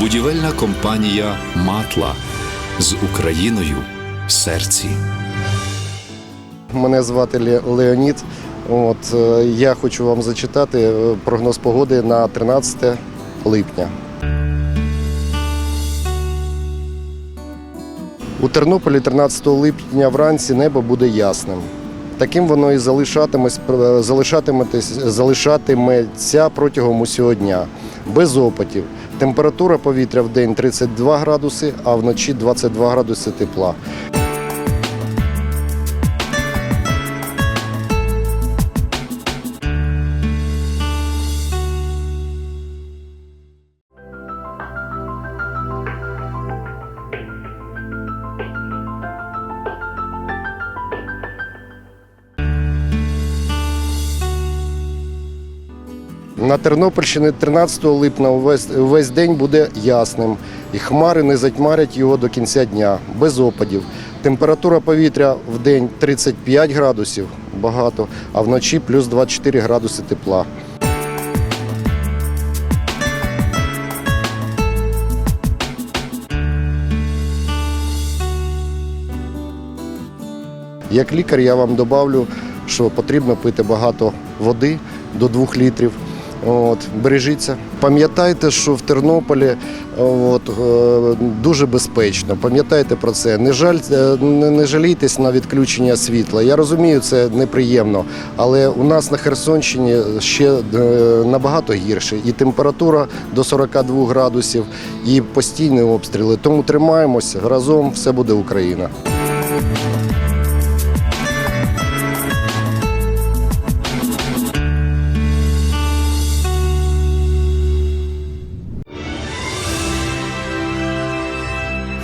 Будівельна компанія Матла з Україною в серці. Мене звати Ле- Леонід. От, е, я хочу вам зачитати е, прогноз погоди на 13 липня. У Тернополі 13 липня вранці небо буде ясним. Таким воно і залишатиметься, залишатиметесь- залишатиметься протягом усього дня, без опитів. Температура повітря в день 32 градуси, а вночі 22 градуси тепла. На Тернопільщині 13 липня увесь, увесь день буде ясним, і хмари не затьмарять його до кінця дня, без опадів. Температура повітря в день 35 градусів, багато, а вночі плюс 24 градуси тепла. Як лікар я вам добавлю, що потрібно пити багато води до 2 літрів. От, бережіться. Пам'ятайте, що в Тернополі от, е, дуже безпечно. Пам'ятайте про це. Не, жаль, е, не, не жалійтесь на відключення світла. Я розумію, це неприємно, але у нас на Херсонщині ще е, набагато гірше. І температура до 42 градусів, і постійні обстріли. Тому тримаємося разом, все буде Україна.